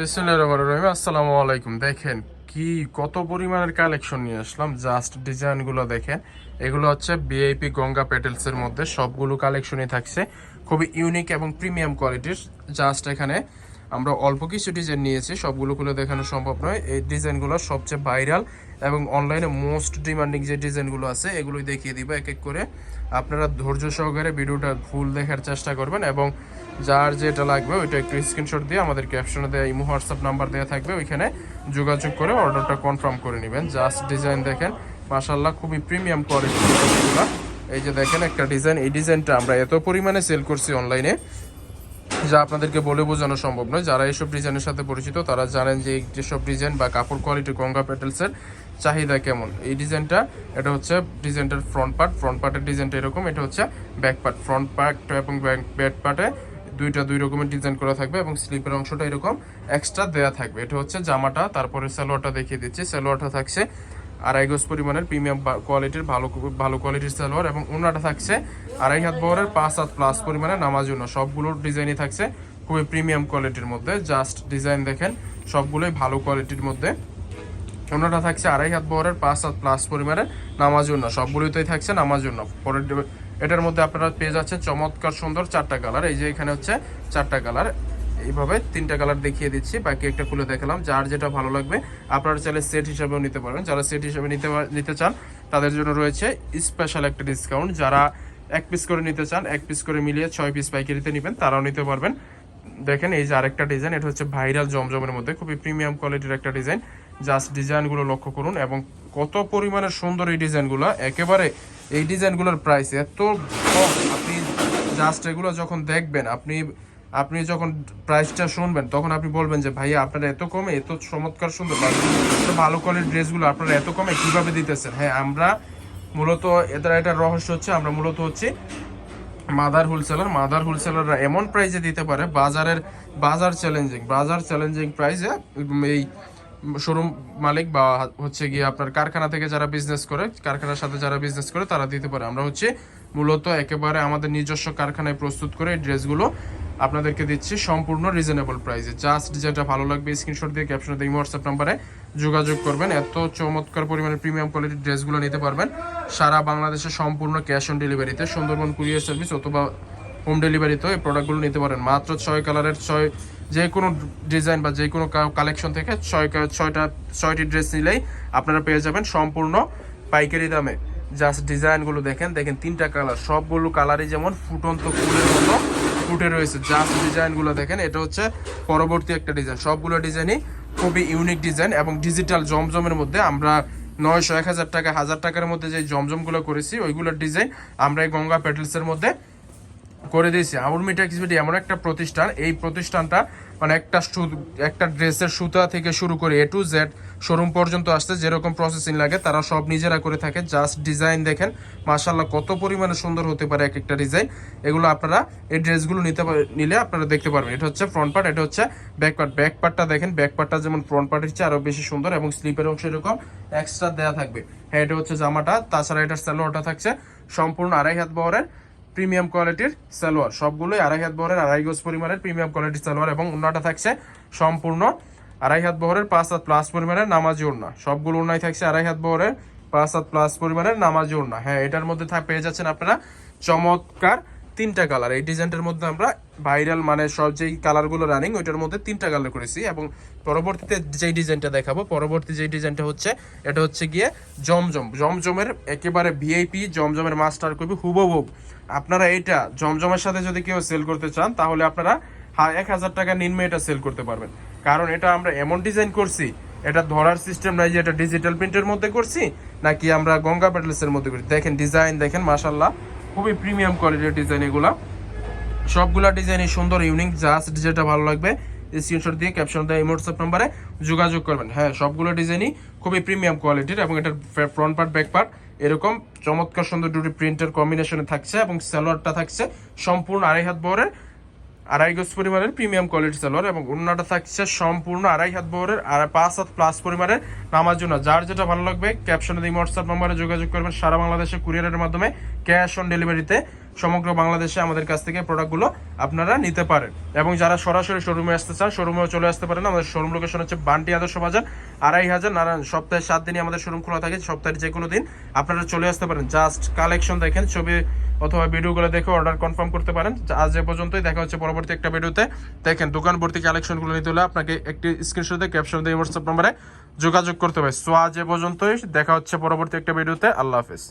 বিসমুল্লাহ আসসালামু আলাইকুম। দেখেন কি, কত পরিমাণের কালেকশন নিয়ে আসলাম। জাস্ট ডিজাইনগুলো দেখেন। এগুলো হচ্ছে বিআইপি গঙ্গা পেটেলসের মধ্যে সবগুলো কালেকশনই থাকছে। খুবই ইউনিক এবং প্রিমিয়াম কোয়ালিটির জাস্ট এখানে আমরা অল্প কিছু ডিজাইন নিয়েছি। সবগুলো খুলে দেখানো সম্ভব নয়। এই ডিজাইনগুলো সবচেয়ে ভাইরাল এবং অনলাইনে মোস্ট ডিমান্ডিং যে ডিজাইনগুলো আছে, এগুলোই দেখিয়ে দিব, এক এক করে। আপনারা ধৈর্য সহকারে ভিডিওটা ফুল দেখার চেষ্টা করবেন এবং যার যেটা লাগবে ওইটা একটু স্ক্রিনশট দিয়ে আমাদের ক্যাপশনে দেওয়া ইমো, হোয়াটসঅ্যাপ নাম্বার দেওয়া থাকবে, ওইখানে যোগাযোগ করে অর্ডারটা কনফার্ম করে নেবেন। জাস্ট ডিজাইন দেখেন মাশাল্লাহ খুবই প্রিমিয়াম কোয়ালিটির ডিজাইনগুলো এই যে দেখেন একটা ডিজাইন এই ডিজাইনটা আমরা এত পরিমাণে সেল করছি অনলাইনে যা আপনাদেরকে বলে বোঝানো সম্ভব নয়। যারা এইসব ডিজাইনের সাথে পরিচিত, তারা জানেন যে যেসব ডিজাইন বা কাপড় কোয়ালিটি গঙ্গা প্যাটেলসের চাহিদা কেমন? এই ডিজাইনটা এটা হচ্ছে ডিজাইনটার ফ্রন্ট পার্ট ফ্রন্ট পার্টের ডিজাইনটা এরকম, এটা হচ্ছে ব্যাক পার্ট ফ্রন্ট পার্ট এবং ব্যাক পার্টে দুইটা দুই রকমের ডিজাইন করা থাকবে এবং স্লিপের অংশটা এরকম এক্সট্রা দেয়া থাকবে। এটা হচ্ছে জামাটা, তারপরে সালোয়ারটা দেখিয়ে দিচ্ছি। সালোয়ারটা থাকছে আড়াই গজ পরিমাণের প্রিমিয়াম কোয়ালিটির ভালো ভালো কোয়ালিটির সালোয়ার এবং ওনাটা থাকছে আড়াই হাত বহরের পাঁচ হাত প্লাস পরিমাণে নামার জন্য সবগুলোর ডিজাইনই থাকছে খুবই প্রিমিয়াম কোয়ালিটির মধ্যে। জাস্ট ডিজাইন দেখেন, সবগুলোই ভালো কোয়ালিটির মধ্যে। ওনাটা থাকছে আড়াই হাত বহরের, পাঁচ হাত প্লাস পরিমাণের নামার জন্য। সবগুলোতেই থাকছে নামার জন্য। পরের এটার মধ্যে আপনারা পেয়ে যাচ্ছেন চমৎকার সুন্দর চারটা কালার। এই যে এখানে হচ্ছে চারটা কালার। এইভাবে তিনটা কালার দেখিয়ে দিচ্ছি। বাকি একটা খুলে দেখালাম। যার যেটা ভালো লাগবে, আপনারা চাইলে সেট হিসাবেও নিতে পারবেন। যারা সেট হিসাবে নিতে নিতে চান, তাদের জন্য রয়েছে স্পেশাল একটা ডিসকাউন্ট যারা এক পিস করে নিতে চান, এক পিস করে মিলিয়ে ছয় পিস পাইকারিতে নেবেন, তারাও নিতে পারবেন। দেখেন এই যে আরেকটা ডিজাইন এটা হচ্ছে ভাইরাল জমজমের মধ্যে। খুবই প্রিমিয়াম কোয়ালিটির একটা ডিজাইন জাস্ট ডিজাইনগুলো লক্ষ্য করুন এবং কত পরিমাণে সুন্দর এই ডিজাইনগুলো একেবারে এই ডিজাইনগুলোর প্রাইস এত আপনি জাস্ট এগুলো যখন দেখবেন, আপনি আপনি যখন প্রাইসটা শুনবেন, তখন আপনি বলবেন যে, ভাইয়া, আপনারা এত কমে, এত চমৎকার সুন্দর ভালো কোয়ালিটির ড্রেসগুলো আপনারা এত কমে কীভাবে দিতেছেন? হ্যাঁ আমরা মূলত এদের একটা রহস্য হচ্ছে, আমরা মূলত হচ্ছে মাদার হোলসেলার মাদার হোলসেলাররা এমন প্রাইসে দিতে পারে, বাজারের, বাজার চ্যালেঞ্জিং বাজার চ্যালেঞ্জিং প্রাইসে এই শোরুম মালিক বা হচ্ছে গিয়ে আপনার কারখানা থেকে যারা বিজনেস করে, কারখানার সাথে যারা বিজনেস করে, তারা দিতে পারে। আমরা হচ্ছে মূলত একেবারে আমাদের নিজস্ব কারখানায় প্রস্তুত করে এই ড্রেসগুলো আপনাদেরকে দিচ্ছি সম্পূর্ণ রিজনেবল প্রাইসে জাস্ট যেটা ভালো লাগবে স্ক্রিনশট দিয়ে ক্যাপশনে দিয়ে হোয়াটসঅ্যাপ নাম্বারে যোগাযোগ করবেন। এত চমৎকার পরিমাণে প্রিমিয়াম কোয়ালিটির ড্রেসগুলো নিতে পারবেন। সারা বাংলাদেশে সম্পূর্ণ ক্যাশ অন ডেলিভারিতে সুন্দরবন কুরিয়ার সার্ভিস অথবা হোম ডেলিভারিতেও এই প্রোডাক্টগুলো নিতে পারেন। মাত্র ছয় কালারের ছয় যে কোনো ডিজাইন বা যে কোনো কালেকশন থেকে ছয় ছয়টা, ছয়টি ড্রেস নিলেই আপনারা পেয়ে যাবেন সম্পূর্ণ পাইকারি দামে। জাস্ট ডিজাইনগুলো দেখেন দেখেন তিনটা কালার সবগুলো কালারই যেমন ফুটন্ত ফুলের মতো ফুটে রয়েছে। জাস্ট ডিজাইনগুলো দেখেন, এটা হচ্ছে পরবর্তী একটা ডিজাইন সবগুলো ডিজাইনই খুবই ইউনিক ডিজাইন এবং ডিজিটাল জমজমের মধ্যে আমরা নয়শো, এক হাজার টাকা, হাজার টাকার মধ্যে যে জমজমগুলো করেছি, ওইগুলোর ডিজাইন আমরা এই গঙ্গা পেটেলসের মধ্যে করে দিয়েছি। আউর মিটা এক্সিবিটি এমন একটা প্রতিষ্ঠান, এই প্রতিষ্ঠানটা মানে একটা একটা ড্রেসের সুতা থেকে শুরু করে এ টু জেড শোরুম পর্যন্ত আসতে যেরকম প্রসেসিং লাগে, তারা সব নিজেরা করে থাকে। জাস্ট ডিজাইন দেখেন মাশাল্লাহ কত পরিমাণে সুন্দর হতে পারে এক একটা ডিজাইন এগুলো আপনারা এই ড্রেসগুলো নিতে নিলে আপনারা দেখতে পারবেন। এটা হচ্ছে ফ্রন্ট পার্ট এটা হচ্ছে ব্যাক পার্ট ব্যাক পার্টটা দেখেন ব্যাক পার্টটা যেমন ফ্রন্ট পার্টের চেয়ে আরও বেশি সুন্দর এবং স্লিপের অংশ এরকম এক্সট্রা দেওয়া থাকবে। হ্যাঁ এটা হচ্ছে জামাটা, তাছাড়া এটার স্যালোয়ারটা থাকছে সম্পূর্ণ আড়াই হাত বহরের। প্রিমিয়াম কোয়ালিটির সালোয়ার। সবগুলোই আড়াই হাত বহরের, আড়াই গজ পরিমাণের প্রিমিয়াম কোয়ালিটির সালোয়ার এবং উন্নাটা থাকছে সম্পূর্ণ আড়াই হাত বহরের, পাঁচ হাত প্লাস পরিমাণের নামাজি ওড়না। সবগুলো উন্নাই থাকছে আড়াই হাত বহরের, পাঁচ হাত প্লাস পরিমাণের নামাজি ওড়না। হ্যাঁ এটার মধ্যে পেয়ে যাচ্ছেন আপনারা চমৎকার তিনটা কালার এই ডিজাইনটার মধ্যে আমরা ভাইরাল মানে সব যেই কালারগুলো রানিং ওইটার মধ্যে তিনটা কালার করেছি এবং পরবর্তীতে যেই ডিজাইনটা দেখাবো, পরবর্তী যেই ডিজাইনটা হচ্ছে, এটা হচ্ছে গিয়ে জমজম। জমজমের একেবারে ভিআইপি জমজমের মাস্টার কবি হুবহুব আপনারা এটা জমজমের সাথে যদি কেউ সেল করতে চান, তাহলে আপনারা এক হাজার টাকা নিম্নে এটা সেল করতে পারবেন। কারণ এটা আমরা এমন ডিজাইন করছি, এটা ধরার সিস্টেম নাই যে এটা ডিজিটাল প্রিন্টের মধ্যে করছি, নাকি আমরা গঙ্গা প্যাটেলসের মধ্যে করছি দেখেন ডিজাইন দেখেন মাশাল্লাহ খুবই প্রিমিয়াম কোয়ালিটির ডিজাইন এগুলা। সবগুলা ডিজাইনই সুন্দর ইউনিক জাস্ট যেটা ভালো লাগবে স্ক্রিনশট দিয়ে ক্যাপশন দেয় হোয়াটসঅ্যাপ নাম্বারে যোগাযোগ করবেন। হ্যাঁ সবগুলো ডিজাইনই খুবই প্রিমিয়াম কোয়ালিটির এবং এটার ফ্রন্ট পার্ট ব্যাক পার্ট এরকম চমৎকার সুন্দর দুটি প্রিন্টের কম্বিনেশনে থাকছে এবং সালোয়ারটা থাকছে সম্পূর্ণ আড়াই হাত বহরের আড়াই গজ পরিমাণের প্রিমিয়াম কোয়ালিটি সালোয়ার এবং অন্যটা থাকছে সম্পূর্ণ আড়াই হাত বহরের আর পাঁচ হাত প্লাস পরিমাণের নামার জন্য। যার যেটা ভালো লাগবে ক্যাপশনে দিয়ে হোয়াটসঅ্যাপ নম্বরে যোগাযোগ করবেন। সারা বাংলাদেশে কুরিয়ারের মাধ্যমে ক্যাশ অন ডেলিভারিতে সমগ্র বাংলাদেশে আমাদের কাছ থেকে প্রোডাক্টগুলো আপনারা নিতে পারেন। এবং যারা সরাসরি শোরুমে আসতে চান শোরুমেও চলে আসতে পারেন। আমাদের শোরুম লোকেশন হচ্ছে বান্টি আদর্শ বাজার, আড়াই হাজার নারায়ণ। সপ্তাহে সাত দিনই আমাদের শোরুম খোলা থাকে। সপ্তাহের যে কোনো দিন আপনারা চলে আসতে পারেন। জাস্ট কালেকশন দেখেন, ছবি অথবা ভিডিওগুলো দেখে অর্ডার কনফার্ম করতে পারেন। আজ এ পর্যন্তই। দেখা হচ্ছে পরবর্তী একটা ভিডিওতে। দেখেন, দোকান ভর্তি কালেকশনগুলো নিতে হলে আপনাকে একটি স্ক্রিনশটে ক্যাপশন দিয়ে হোয়াটসঅ্যাপ নম্বরে যোগাযোগ করতে হবে। সো আজ এ পর্যন্তই। দেখা হচ্ছে পরবর্তী একটা ভিডিওতে। আল্লাহ হাফেজ।